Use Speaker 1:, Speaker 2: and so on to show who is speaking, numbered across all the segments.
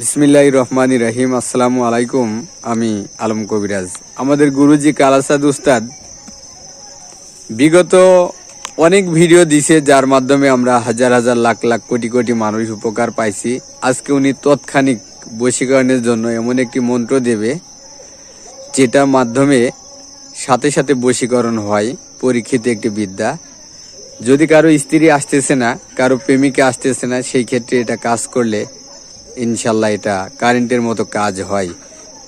Speaker 1: বিসমিল্লাহ রহমান রহিম, আসসালামু আলাইকুম। আমি আলম কবিরাজ। আমাদের গুরুজি কালাসাদ উস্তাদ বিগত অনেক ভিডিও দিছে, যার মাধ্যমে আমরা হাজার হাজার লাখ লাখ কোটি কোটি মানুষ উপকার পাইছি। আজকে উনি তৎক্ষণিক বশীকরণের জন্য এমন একটি মন্ত্র দেবে, যেটার মাধ্যমে সাথে সাথে বশীকরণ হয়, পরীক্ষিত একটি বিদ্যা। যদি কারও স্ত্রী আসতেছে না, কারও প্রেমিকা আসতেছে না, সেই ক্ষেত্রে এটা কাজ করলে ইনশাল্লাহ এটা কারেন্টের মতো কাজ হয়।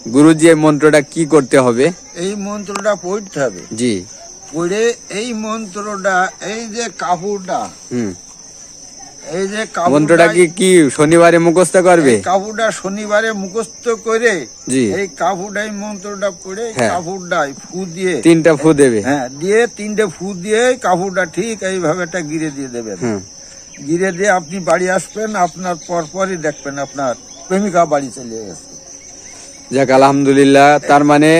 Speaker 1: গুরুজি এই মন্ত্রটা কি করতে হবে?
Speaker 2: এই মন্ত্রটা পড়তে হবে।
Speaker 1: জি।
Speaker 2: পড়ে এই মন্ত্রটা এই যে কাপড়টা
Speaker 1: হুম।
Speaker 2: এই যে
Speaker 1: মন্ত্রটা কি কি শনিবারে মুখস্থ করবে?
Speaker 2: কাপড়টা শনিবারে মুখস্থ করে
Speaker 1: জি।
Speaker 2: এই কাপড়টাই মন্ত্রটা পড়ে
Speaker 1: হ্যাঁ।
Speaker 2: কাপড়টাই ফু দিয়ে
Speaker 1: তিনটা ফু দেবে।
Speaker 2: হ্যাঁ দিয়ে তিনটে ফু দিয়ে কাপড়টা ঠিক এইভাবে একটা গিরে দিয়ে দেবে
Speaker 1: হুম।
Speaker 2: গিরে ধীরে আপনি বাড়ি আসবেন আপনার পরপরই দেখবেন আপনার প্রেমিকা বাড়ি চলে গেছে
Speaker 1: যাক আলহামদুলিল্লাহ তার মানে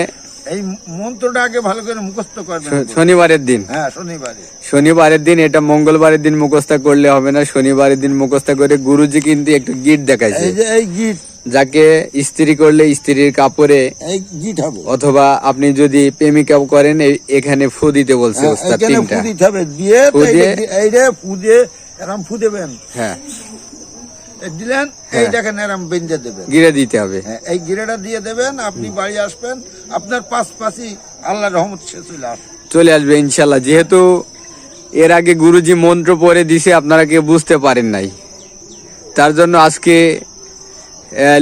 Speaker 2: এই মন্ত্রটা আগে ভালো করে মুখস্থ করবেন
Speaker 1: শনিবারের দিন।
Speaker 2: হ্যাঁ শনিবারে।
Speaker 1: শনিবারের দিন এটা মঙ্গলবারের দিন মুখস্থ করলে হবে না শনিবারের দিন মুখস্থ করে গুরুজি কিন্তু একটু গিট দেখাইছে।
Speaker 2: এই যে এই গিট
Speaker 1: যাকে স্ত্রী করলে স্ত্রীর কাপড়ে অথবা আপনি যদি প্রেমিকা করেন এখানে ফু দিতে বলছে
Speaker 2: হ্যাঁ,
Speaker 1: ওস্তাদ তিনটা।
Speaker 2: দিয়ে এই ফু দিয়ে এরম ফু দেবেন।
Speaker 1: হ্যাঁ।
Speaker 2: দিলেন এই এরম বেঁধে দেবেন।
Speaker 1: গিরে দিতে হবে।
Speaker 2: এই গিরেটা দিয়ে দেবেন আপনি বাড়ি আসবেন আপনার পাশ পাশই আল্লাহ রহমত সে চলে আসবে।
Speaker 1: চলে আসবে ইনশাল্লাহ যেহেতু এর আগে গুরুজি মন্ত্র পড়ে দিছে আপনারা কেউ বুঝতে পারেন নাই। তার জন্য আজকে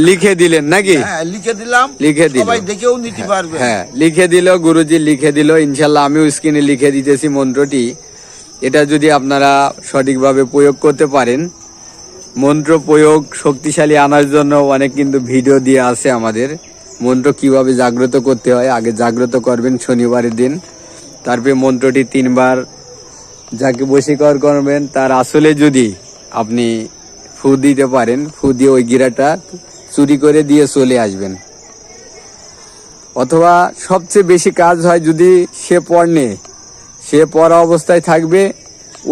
Speaker 1: লিখে দিলেন নাকি?
Speaker 2: হ্যাঁ লিখে দিলাম।
Speaker 1: লিখে দিল।
Speaker 2: দেখেও নিতে পারবে।
Speaker 1: হ্যাঁ লিখে দিল গুরুজি লিখে দিল। ইনশাল্লাহ আমিও স্ক্রিনে লিখে দিতেছি মন্ত্রটি। এটা যদি আপনারা সঠিকভাবে প্রয়োগ করতে পারেন মন্ত্র প্রয়োগ শক্তিশালী আনার জন্য অনেক কিন্তু ভিডিও দিয়ে আছে আমাদের। মন্ত্র কীভাবে জাগ্রত করতে হয় আগে জাগ্রত করবেন শনিবারের দিন। তারপরে মন্ত্রটি তিনবার যাকে বশীকর করবেন তার আসলে যদি আপনি ফু দিতে পারেন, ফু দিয়ে ওই গিরাটা চুরি করে দিয়ে চলে আসবেন। অথবা সবচেয়ে বেশি কাজ হয় যদি সে পড়নে সে পরা অবস্থায় থাকবে,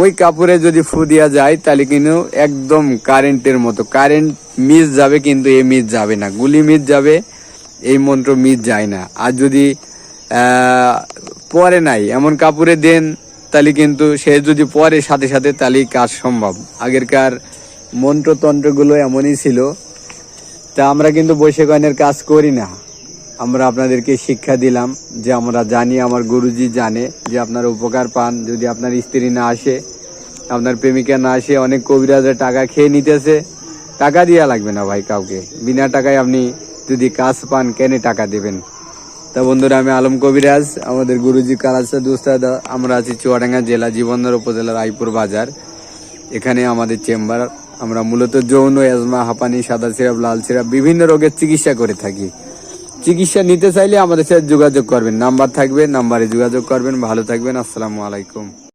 Speaker 1: ওই কাপড়ে যদি ফু দেওয়া যায়, তাহলে কিন্তু একদম কারেন্টের মতো। কারেন্ট মিস যাবে কিন্তু এ মিস যাবে না। গুলি মিস যাবে, এই মন্ত্র মিস যায় না। আর যদি পরে নাই, এমন কাপড়ে দেন, তাহলে কিন্তু সে যদি পরে সাথে সাথে, তাহলেই কাজ সম্ভব। আগেরকার মন্ত্রতন্ত্রগুলো এমনই ছিল, তা আমরা কিন্তু বৈশাখায়নের কাজ করি না। আমরা আপনাদেরকে শিক্ষা দিলাম যে আমরা জানি, আমার গুরুজি জানে যে আপনার উপকার পান। যদি আপনার স্ত্রী না আসে, আপনার প্রেমিকা না আসে, অনেক কবিরাজের টাকা খেয়ে নিতেছে, টাকা দেওয়া লাগবে না ভাই কাউকে। বিনা টাকায় আপনি যদি কাজ পান, কেন টাকা দেবেন? তা বন্ধুরা, আমি আলম কবিরাজ, আমাদের গুরুজি কালাসাদ উস্তাদ আমরা আছি চুয়াডাঙ্গা জেলা জীবনধর উপজেলার রায়পুর বাজার। এখানে আমাদের চেম্বার আমরা মূলত যৌন, এজমা, হাঁপানি, সাদা সিরাপ, লাল সিরাপ, বিভিন্ন রোগের চিকিৎসা করে থাকি। চিকিৎসা নিতে চাইলে আমাদের সাথে যোগাযোগ করবেন। নাম্বার থাকবে, নাম্বারে যোগাযোগ করবেন। ভালো থাকবেন। আসসালামু আলাইকুম।